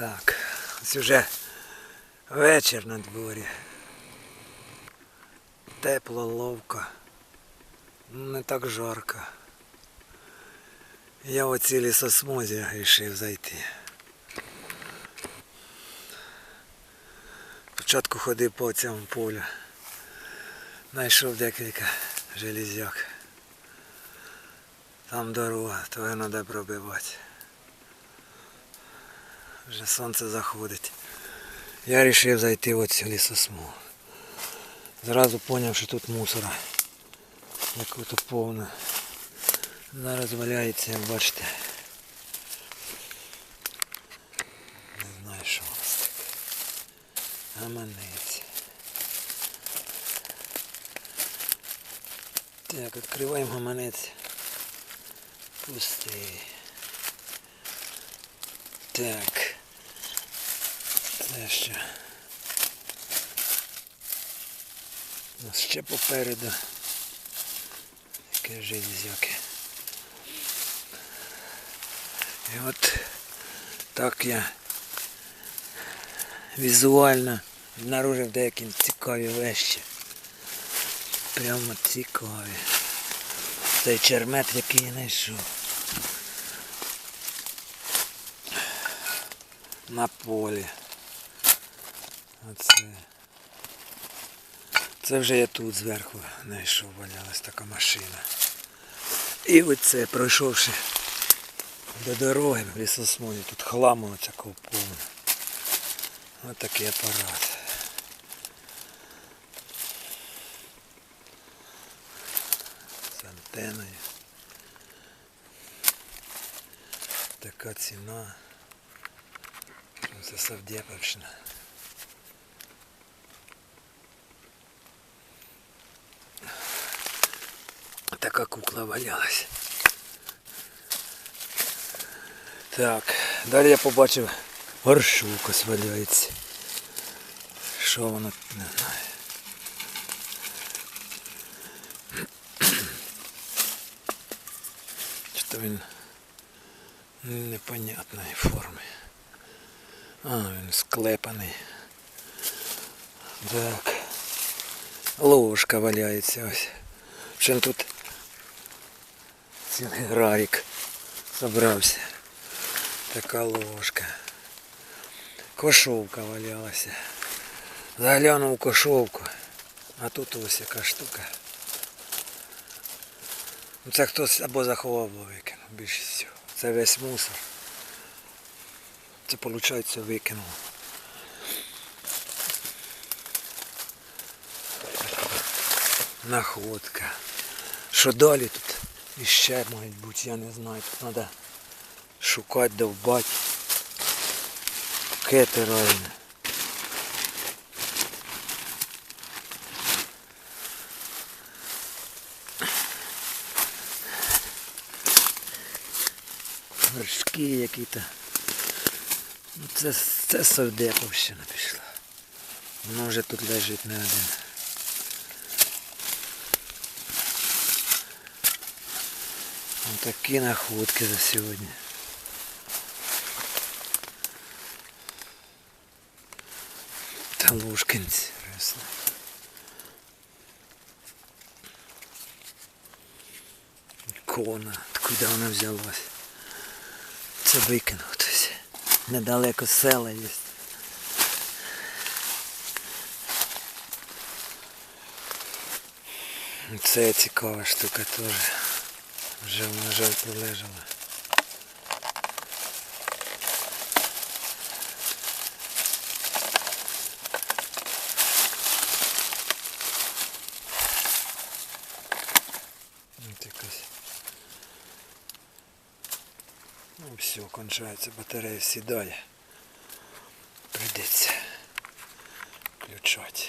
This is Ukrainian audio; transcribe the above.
Так, ось уже вечір на дворі. Тепло, ловко. Не так жарко. Я в цій лісосмузі вирішив зайти. Спочатку ходив по цьому полю. Знайшов декілька железяк. Там дорога, то треба пробивати. Вже сонце заходить. Я вирішив зайти в цю лісосмугу. Зразу зрозумів, що тут мусора. Яку-то повно. Зараз валяється, як бачите. Не знаю, що у нас таке. Гаманець. Так, відкриваємо гаманець. Пустий. Так. Це що? У нас ще попереду. Яке железяки. І от так я візуально обнаружив деякі цікаві вещі. Прямо цікаві. Цей чермет, який я знайшов. На полі. Оце. Це вже я тут зверху знайшов, валялась така машина. І оце, пройшовши до дороги в лісосмугі, тут хламу такого повно. Ось такий апарат. З антеною. Така ціна. Це Савдєпівщина. Така кукла валялась. Так, далі я побачив горшук ось валяється. Що воно не знаю. Що він непонятної форми. А, він склепаний. Так. Ложка валяється ось. Чим тут цілий рарик собрався. Така ложка. Кошовка валялася. Заглянув кошовку. А тут ось яка штука. Ну, Це хтось або заховав, або викинув більшістю. Це весь мусор. Це виходить викинув. Находка. Що далі тут? Іще мають бути, я не знаю. Тут треба шукати, довбати. Кети реально. Вершки які-то. Ну, Це, це Совдеповщина пішла. Воно вже тут лежить не один. Ось такі находки за сьогодні. Та ложка інтересна. Ікона. Откуда вона взялась? Це викинув хтось. Недалеко села є. Це цікава штука теж. Вже, на жаль, пролежала. От якось. Ну все, кончається, батарея сідає. Прийдеться включати.